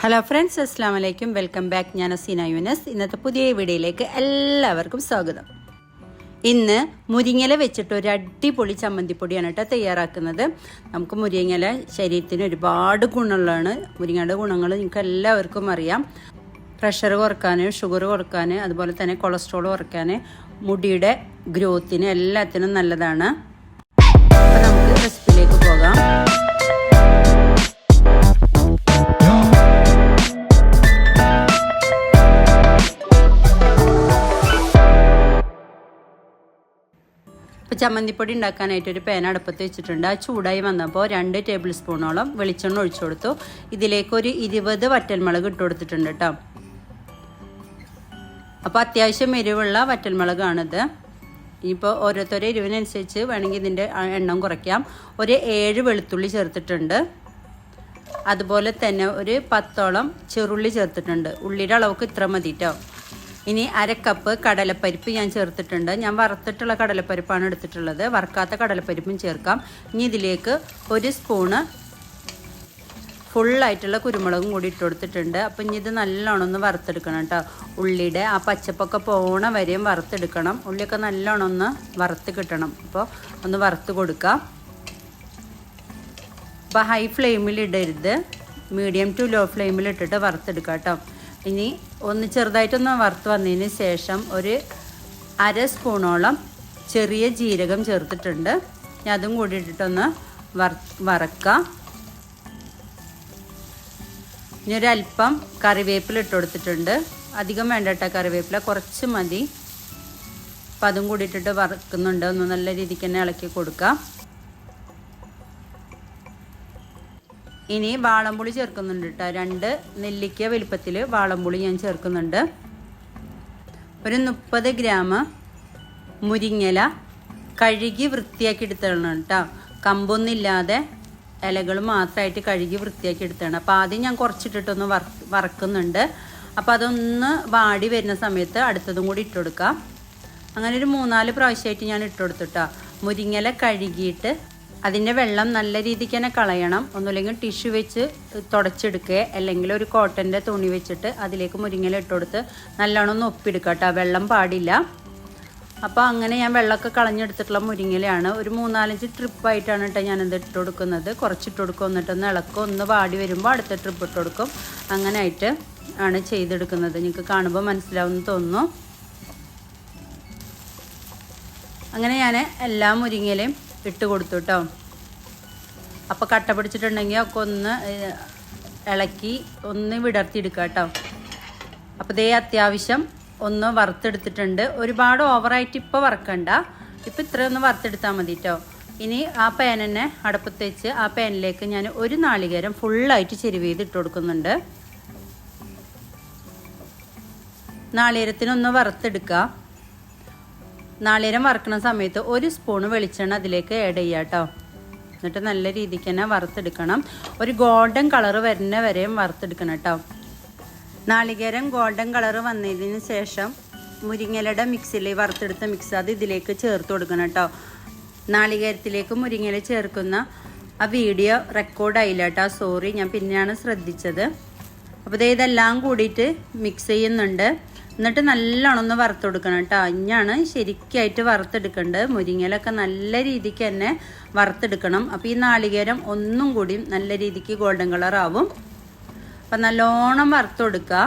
Hello friends അസ്സാം വലൈക്കും welcome back ഞാൻ അസീന യുനസ് ഇന്നത്തെ പുതിയ വീഡിയോയിലേക്ക് എല്ലാവർക്കും സ്വാഗതം. ഇന്ന് മുരിങ്ങല വെച്ചിട്ട് ഒരു അടിപൊളി ചമ്മന്തിപ്പൊടിയാണ് കേട്ടോ തയ്യാറാക്കുന്നത്. നമുക്ക് മുരിങ്ങല ശരീരത്തിന് ഒരുപാട് ഗുണമുള്ളതാണ്. മുരിങ്ങയുടെ ഗുണങ്ങൾ നിങ്ങൾക്ക് എല്ലാവർക്കും അറിയാം. പ്രഷർ കുറയ്ക്കാൻ ഷുഗർ കുറയ്ക്കാൻ അതുപോലെ തന്നെ കൊളസ്ട്രോൾ കുറയ്ക്കാൻ മുടിയുടെ ഗ്രോത്തിന് എല്ലാത്തിനും നല്ലതാണ്. അപ്പോൾ നമുക്ക് റെസിപ്പിയിലേക്ക് പോകാം. ചമ്മന്തിപ്പൊടി ഉണ്ടാക്കാനായിട്ട് ഒരു പാൻ അടുപ്പത്ത് വെച്ചിട്ടുണ്ട്. ആ ചൂടായി വന്നപ്പോൾ രണ്ട് ടേബിൾ സ്പൂണോളം വെളിച്ചെണ്ണ ഒഴിച്ചു കൊടുത്തു. ഇതിലേക്ക് ഒരു ഇരുപത് വറ്റൽമുളക് ഇട്ട് കൊടുത്തിട്ടുണ്ട് കേട്ടോ അപ്പോൾ അത്യാവശ്യം എരിവുള്ള വറ്റൽമുളകാണിത്. ഇനിയിപ്പോൾ ഓരോരുത്തരുടെ എരിവിനനുസരിച്ച് വേണമെങ്കിൽ ഇതിന്റെ എണ്ണം കുറയ്ക്കാം. ഒരു ഏഴ് വെളുത്തുള്ളി ചേർത്തിട്ടുണ്ട്. അതുപോലെ തന്നെ ഒരു പത്തോളം ചെറുള്ളി ചേർത്തിട്ടുണ്ട്. ഉള്ളിയുടെ അളവൊക്കെ ഇത്ര മതി കേട്ടോ ഇനി അരക്കപ്പ് കപ്പ് കടലപ്പരിപ്പ് ഞാൻ ചേർത്തിട്ടുണ്ട്. ഞാൻ വറുത്തിട്ടുള്ള കടലപ്പരിപ്പാണ് എടുത്തിട്ടുള്ളത്. വറുക്കാത്ത കടലപ്പരിപ്പും ചേർക്കാം. ഇനി ഇതിലേക്ക് ഒരു സ്പൂണ് ഫുള്ളായിട്ടുള്ള കുരുമുളകും കൂടി ഇട്ട് കൊടുത്തിട്ടുണ്ട്. അപ്പം ഇനി ഇത് നല്ലോണം ഒന്ന് വറുത്തെടുക്കണം കേട്ടോ. ഉള്ളിയുടെ ആ പച്ചപ്പൊക്കെ പോണ വരെയും വറുത്തെടുക്കണം. ഉള്ളിയൊക്കെ നല്ലോണം ഒന്ന് വറുത്ത് കിട്ടണം. അപ്പോൾ ഒന്ന് വറുത്ത് കൊടുക്കാം. അപ്പോൾ ഹൈ ഫ്ലെയിമിൽ ഇടരുത്. മീഡിയം ടു ലോ ഫ്ലെയിമിൽ ഇട്ടിട്ട് വറുത്തെടുക്കാം കേട്ടോ. ഇനി ഒന്ന് ചെറുതായിട്ടൊന്ന് വറുത്ത് വന്നതിന് ശേഷം ഒരു അര സ്പൂണോളം ചെറിയ ജീരകം ചേർത്തിട്ടുണ്ട്. ഞാൻ അതും കൂടി ഇട്ടിട്ടൊന്ന് വറ വറക്കാം. ഇനി ഒരല്പം കറിവേപ്പില ഇട്ട് കൊടുത്തിട്ടുണ്ട്. അധികം വേണ്ട കേട്ടോ കറിവേപ്പില കുറച്ച് മതി. അപ്പം അതും കൂടി ഇട്ടിട്ട് വറക്കുന്നുണ്ട്. ഒന്ന് നല്ല രീതിക്ക് തന്നെ ഇളക്കി കൊടുക്കാം. ഇനി വാളംപുളി ചേർക്കുന്നുണ്ട് കേട്ടോ രണ്ട് നെല്ലിക്ക വലിപ്പത്തിൽ വാളംപുളി ഞാൻ ചേർക്കുന്നുണ്ട്. ഒരു മുപ്പത് ഗ്രാം മുരിങ്ങല കഴുകി വൃത്തിയാക്കി എടുത്തതാണ് കേട്ടോ കമ്പൊന്നുമില്ലാതെ ഇലകൾ മാത്രമായിട്ട് കഴുകി വൃത്തിയാക്കി എടുത്താണ് അപ്പോൾ ആദ്യം ഞാൻ കുറച്ചിട്ടിട്ടൊന്ന് വറ വറക്കുന്നുണ്ട്. അപ്പോൾ അതൊന്ന് വാടി വരുന്ന സമയത്ത് അടുത്തതും കൂടി ഇട്ട് കൊടുക്കാം. അങ്ങനെ ഒരു മൂന്നാൽ പ്രാവശ്യമായിട്ട് ഞാൻ ഇട്ട് കൊടുത്തിട്ടാ മുരിങ്ങല കഴുകിയിട്ട് അതിന്റെ വെള്ളം നല്ല രീതിക്ക് തന്നെ കളയണം. ഒന്നുമില്ലെങ്കിൽ ടിഷ്യൂ വെച്ച് തുടച്ചെടുക്കുക. അല്ലെങ്കിൽ ഒരു കോട്ടന്റെ തുണി വെച്ചിട്ട് അതിലേക്ക് മുരിങ്ങല ഇട്ട് കൊടുത്ത് നല്ലോണം ഒന്ന് ഒപ്പിയെടുക്കുക കേട്ടോ. വെള്ളം പാടില്ല. അപ്പോൾ അങ്ങനെ ഞാൻ വെള്ളമൊക്കെ കളഞ്ഞെടുത്തിട്ടുള്ള മുരിങ്ങലയാണ് ഒരു മൂന്നാലഞ്ച് ട്രിപ്പായിട്ടാണ് കേട്ടോ ഞാനത് ഇട്ട് കൊടുക്കുന്നത്. കുറച്ചിട്ട് കൊടുക്കും. എന്നിട്ടൊന്ന് ഇളക്കും. ഒന്ന് വാടി വരുമ്പോൾ അടുത്ത ട്രിപ്പ് ഇട്ട് കൊടുക്കും. അങ്ങനെ ആയിട്ട് ആണ് ചെയ്തെടുക്കുന്നത്. നിങ്ങൾക്ക് കാണുമ്പോൾ മനസ്സിലാവുമെന്ന് തോന്നുന്നു. അങ്ങനെ ഞാൻ എല്ലാ മുരിങ്ങയിലയും ഇട്ട് കൊടുത്തു കേട്ടോ അപ്പോൾ കട്ട പിടിച്ചിട്ടുണ്ടെങ്കിൽ ഒക്കെ ഒന്ന് ഇളക്കി ഒന്ന് വിടർത്തിയെടുക്കുക കേട്ടോ അപ്പോൾ ഇതേ അത്യാവശ്യം ഒന്ന് വറുത്തെടുത്തിട്ടുണ്ട്. ഒരുപാട് ഓവറായിട്ട് ഇപ്പോൾ വറക്കണ്ട. ഇപ്പോൾ ഇത്രയൊന്ന് വറുത്തെടുത്താൽ മതി കേട്ടോ ഇനി ആ പാൻ തന്നെ വെച്ച് ആ പാനിലേക്ക് ഞാൻ ഒരു നാളികേരം ഫുള്ളായിട്ട് ചെരുവ് ചെയ്ത് ഇട്ട് കൊടുക്കുന്നുണ്ട്. നാളികേരത്തിനൊന്ന് വറുത്തെടുക്കുക നാളികേരം വറുക്കുന്ന സമയത്ത് ഒരു സ്പൂണ് വെളിച്ചെണ്ണ അതിലേക്ക് ആഡ് ചെയ്യുക കേട്ടോ എന്നിട്ട് നല്ല രീതിക്ക് തന്നെ വറുത്തെടുക്കണം. ഒരു ഗോൾഡൻ കളർ വരുന്ന വരെയും വറുത്തെടുക്കണം കേട്ടോ നാളികേരം ഗോൾഡൻ കളർ വന്നതിന് ശേഷം മുരിങ്ങലയുടെ മിക്സിൽ വറുത്തെടുത്ത മിക്സ് അത് ഇതിലേക്ക് ചേർത്ത് കൊടുക്കണം കേട്ടോ നാളികേരത്തിലേക്ക് മുരിങ്ങല ചേർക്കുന്ന ആ വീഡിയോ റെക്കോർഡായില്ല കേട്ടോ സോറി ഞാൻ പിന്നെയാണ് ശ്രദ്ധിച്ചത്. അപ്പോൾ ഇതെല്ലാം കൂടിയിട്ട് മിക്സ് ചെയ്യുന്നുണ്ട്. എന്നിട്ട് നല്ലോണം ഒന്ന് വറുത്തെടുക്കണം കേട്ടോ. അഞ്ഞാണ് ശരിക്കായിട്ട് വറുത്തെടുക്കേണ്ടത്. മുരിങ്ങയിലൊക്കെ നല്ല രീതിക്ക് തന്നെ വറുത്തെടുക്കണം. അപ്പോൾ ഈ നാളികേരം ഒന്നും കൂടി നല്ല രീതിക്ക് ഗോൾഡൻ കളർ ആവും. അപ്പം നല്ലോണം വറുത്തെടുക്കുക.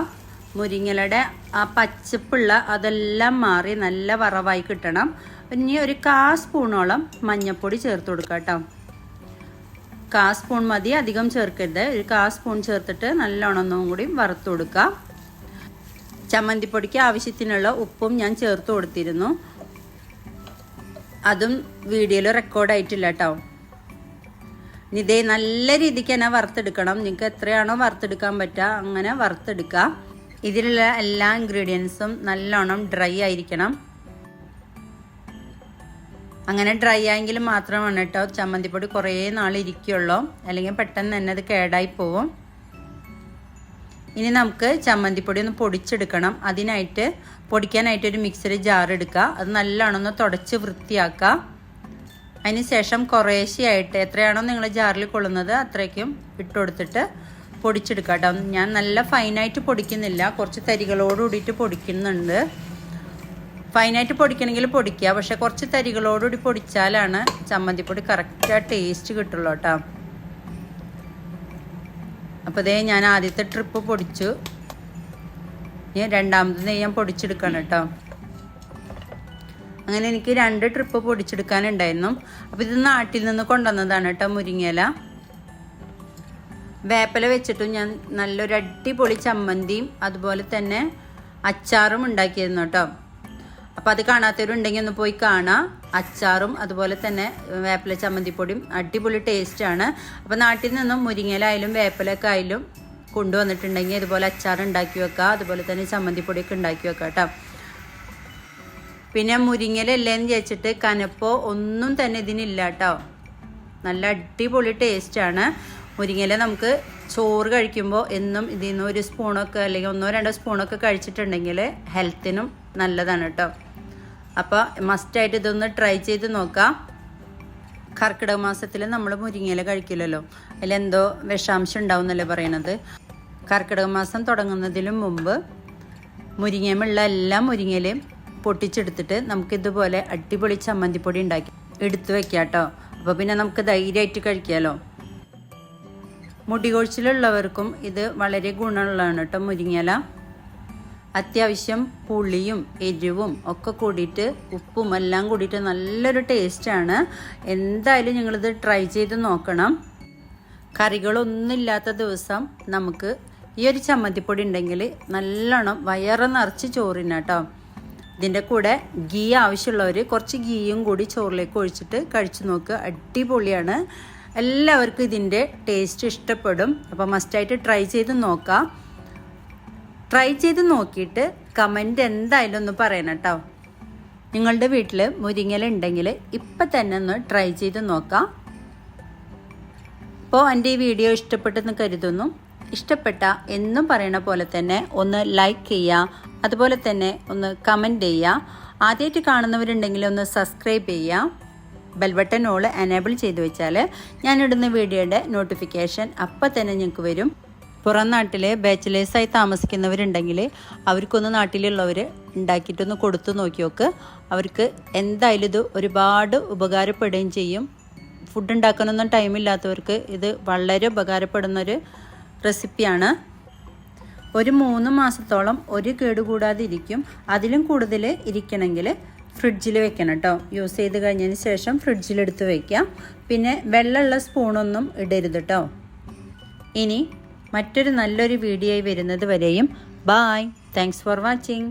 മുരിങ്ങലയുടെ ആ പച്ചപ്പുള്ള അതെല്ലാം മാറി നല്ല വറവായി കിട്ടണം. ഇനി ഒരു കാ സ്പൂണോളം മഞ്ഞൾപ്പൊടി ചേർത്ത് കൊടുക്കുക കേട്ടോ. കാ സ്പൂൺ മതി അധികം ചേർക്കരുത്. ഒരു കാ സ്പൂൺ ചേർത്തിട്ട് നല്ലോണം ഒന്നും കൂടി വറുത്ത് കൊടുക്കുക ചമ്മന്തിപ്പൊടിക്ക് ആവശ്യത്തിനുള്ള ഉപ്പും ഞാൻ ചേർത്ത് കൊടുത്തിരുന്നു. അതും വീഡിയോയിൽ റെക്കോർഡായിട്ടില്ല കേട്ടോ ഇതേ നല്ല രീതിക്ക് തന്നെ വറുത്തെടുക്കണം. നിങ്ങൾക്ക് എത്രയാണോ വറുത്തെടുക്കാൻ പറ്റുക അങ്ങനെ വറുത്തെടുക്കുക. ഇതിലുള്ള എല്ലാ ഇൻഗ്രീഡിയൻസും നല്ലോണം ഡ്രൈ ആയിരിക്കണം. അങ്ങനെ ഡ്രൈ ആയെങ്കിൽ മാത്രമാണ് കേട്ടോ ചമ്മന്തിപ്പൊടി കുറേ നാൾ ഇരിക്കുള്ളൂ. അല്ലെങ്കിൽ പെട്ടെന്ന് തന്നെ അത് കേടായി പോവും. ഇനി നമുക്ക് ചമ്മന്തിപ്പൊടി ഒന്ന് പൊടിച്ചെടുക്കണം. അതിനായിട്ട് പൊടിക്കാനായിട്ട് ഒരു മിക്സറി ജാർ എടുക്കുക. അത് നല്ലോണം ഒന്ന് തുടച്ച് വൃത്തിയാക്കുക. അതിന് ശേഷം കുറേശ്ശെയായിട്ട് എത്രയാണോ നിങ്ങൾ ജാറിൽ കൊള്ളുന്നത് അത്രയ്ക്കും ഇട്ട് കൊടുത്തിട്ട് പൊടിച്ചെടുക്കാം കേട്ടോ. ഞാൻ നല്ല ഫൈനായിട്ട് പൊടിക്കുന്നില്ല. കുറച്ച് തരികളോട് കൂടിയിട്ട് പൊടിക്കുന്നുണ്ട്. ഫൈനായിട്ട് പൊടിക്കണമെങ്കിൽ പൊടിക്കുക. പക്ഷെ കുറച്ച് തരികളോടുകൂടി പൊടിച്ചാലാണ് ചമ്മന്തിപ്പൊടി കറക്റ്റ് ടേസ്റ്റ് കിട്ടുള്ളൂ കേട്ടോ. അപ്പോൾ ഇതേ ഞാൻ ആദ്യത്തെ ട്രിപ്പ് പൊടിച്ചു. ഇനി രണ്ടാമത് ഞാൻ പൊടിച്ചെടുക്കണം കേട്ടോ. അങ്ങനെ എനിക്ക് രണ്ട് ട്രിപ്പ് പൊടിച്ചെടുക്കാനുണ്ടായിരുന്നു. അപ്പോൾ ഇത് നാട്ടിൽ നിന്ന് കൊണ്ടുവന്നതാണ് കേട്ടോ മുരിങ്ങയില. വേപ്പല വെച്ചിട്ടും ഞാൻ നല്ലൊരു അടിപൊളി ചമ്മന്തിയും അതുപോലെ തന്നെ അച്ചാറും ഉണ്ടാക്കിയിരുന്നു കേട്ടോ. അപ്പോൾ അത് കാണാത്തവരുണ്ടെങ്കിൽ ഒന്ന് പോയി കാണാം. അച്ചാറും അതുപോലെ തന്നെ വേപ്പില ചമ്മന്തിപ്പൊടിയും അടിപൊളി ടേസ്റ്റാണ് അപ്പോൾ നാട്ടിൽ നിന്നും മുരിങ്ങയിലായാലും വേപ്പിലൊക്കെ ആയാലും കൊണ്ടുവന്നിട്ടുണ്ടെങ്കിൽ ഇതുപോലെ അച്ചാർ ഉണ്ടാക്കി വെക്കുക അതുപോലെ തന്നെ ചമ്മന്തിപ്പൊടിയൊക്കെ ഉണ്ടാക്കി വെക്കുക കേട്ടോ. പിന്നെ മുരിങ്ങയിലല്ലേന്ന് ചോദിച്ചിട്ട് കനപ്പോ ഒന്നും തന്നെ ഇതിനില്ല കേട്ടോ. നല്ല അടിപൊളി ടേസ്റ്റാണ് മുരിങ്ങല നമുക്ക് ചോറ് കഴിക്കുമ്പോൾ എന്നും ഇതിൽ നിന്ന് ഒരു സ്പൂണൊക്കെ അല്ലെങ്കിൽ ഒന്നോ രണ്ടോ സ്പൂണൊക്കെ കഴിച്ചിട്ടുണ്ടെങ്കിൽ ഹെൽത്തിനും നല്ലതാണ് കേട്ടോ. അപ്പോൾ മസ്റ്റായിട്ട് ഇതൊന്ന് ട്രൈ ചെയ്ത് നോക്കാം. കർക്കിടക മാസത്തിൽ നമ്മൾ മുരിങ്ങയില കഴിക്കില്ലല്ലോ. അതിലെന്തോ വിഷാംശം ഉണ്ടാവും എന്നല്ലേ പറയണത്. കർക്കിടക മാസം തുടങ്ങുന്നതിലും മുമ്പ് മുരിങ്ങയുമുള്ള എല്ലാ മുരിങ്ങയിലും പൊട്ടിച്ചെടുത്തിട്ട് നമുക്കിതുപോലെ അടിപൊളി ചമ്മന്തിപ്പൊടി ഉണ്ടാക്കി എടുത്തു വെക്കാം കേട്ടോ അപ്പോൾ പിന്നെ നമുക്ക് ധൈര്യമായിട്ട് കഴിക്കാമല്ലോ മുടികൊഴിച്ചിലുള്ളവർക്കും ഇത് വളരെ ഗുണമുള്ളതാണ് കേട്ടോ മുരിങ്ങയില. അത്യാവശ്യം പുളിയും എരിവും ഒക്കെ കൂടിയിട്ട് ഉപ്പും എല്ലാം കൂടിയിട്ട് നല്ലൊരു ടേസ്റ്റാണ് എന്തായാലും ഞങ്ങളിത് ട്രൈ ചെയ്ത് നോക്കണം. കറികളൊന്നുമില്ലാത്ത ദിവസം നമുക്ക് ഈ ഒരു ചമ്മന്തിപ്പൊടി ഉണ്ടെങ്കിൽ നല്ലോണം വയറ് നിറച്ച് ചോറിന് കേട്ടോ. ഇതിന്റെ കൂടെ ഗീ ആവശ്യമുള്ളവർ കുറച്ച് ഗീയും കൂടി ചോറിലേക്ക് ഒഴിച്ചിട്ട് കഴിച്ചു നോക്കുക അടിപൊളിയാണ്. എല്ലാവർക്കും ഇതിന്റെ ടേസ്റ്റ് ഇഷ്ടപ്പെടും. അപ്പോൾ മസ്റ്റായിട്ട് ട്രൈ ചെയ്ത് നോക്കാം. ട്രൈ ചെയ്ത് നോക്കിയിട്ട് കമന്റ് എന്തായാലും ഒന്ന് പറയണം കേട്ടോ. നിങ്ങളുടെ വീട്ടിൽ മുരിങ്ങല ഉണ്ടെങ്കിൽ ഇപ്പം തന്നെ ഒന്ന് ട്രൈ ചെയ്ത് നോക്കാം. അപ്പോൾ എന്റെ ഈ വീഡിയോ ഇഷ്ടപ്പെട്ടെന്ന് കരുതുന്നു. ഇഷ്ടപ്പെട്ട എന്നും പറയണ പോലെ തന്നെ ഒന്ന് ലൈക്ക് ചെയ്യുക അതുപോലെ തന്നെ ഒന്ന് കമന്റ് ചെയ്യുക ആദ്യമായിട്ട് കാണുന്നവരുണ്ടെങ്കിൽ ഒന്ന് സബ്സ്ക്രൈബ് ചെയ്യുക ബെൽ ബട്ടൺ ഓൾ എനേബിൾ ചെയ്തു വെച്ചാൽ ഞാനിടുന്ന വീഡിയോയുടെ നോട്ടിഫിക്കേഷൻ അപ്പം തന്നെ നിങ്ങൾക്ക് വരും. പുറം നാട്ടിൽ ബാച്ചിലേഴ്സായി താമസിക്കുന്നവരുണ്ടെങ്കിൽ അവർക്കൊന്ന് നാട്ടിലുള്ളവർ ഉണ്ടാക്കിയിട്ടൊന്ന് കൊടുത്തു നോക്കി നോക്ക്. അവർക്ക് എന്തായാലും ഇത് ഒരുപാട് ഉപകാരപ്പെടുകയും ചെയ്യും. ഫുഡ് ഉണ്ടാക്കാനൊന്നും ടൈമില്ലാത്തവർക്ക് ഇത് വളരെ ഉപകാരപ്പെടുന്നൊരു റെസിപ്പിയാണ് ഒരു മൂന്ന് മാസത്തോളം ഒരു കേടുകൂടാതെ ഇരിക്കും. അതിലും കൂടുതൽ ഇരിക്കണമെങ്കിൽ ഫ്രിഡ്ജിൽ വെക്കണം കേട്ടോ യൂസ് ചെയ്ത് കഴിഞ്ഞതിന് ശേഷം ഫ്രിഡ്ജിലെടുത്ത് വയ്ക്കാം പിന്നെ വെള്ളമുള്ള സ്പൂണൊന്നും ഇടരുത് കേട്ടോ ഇനി മറ്റൊരു നല്ലൊരു വീഡിയോ വരുന്നത് വരെയും ബായ് താങ്ക്സ് ഫോർ വാച്ചിങ്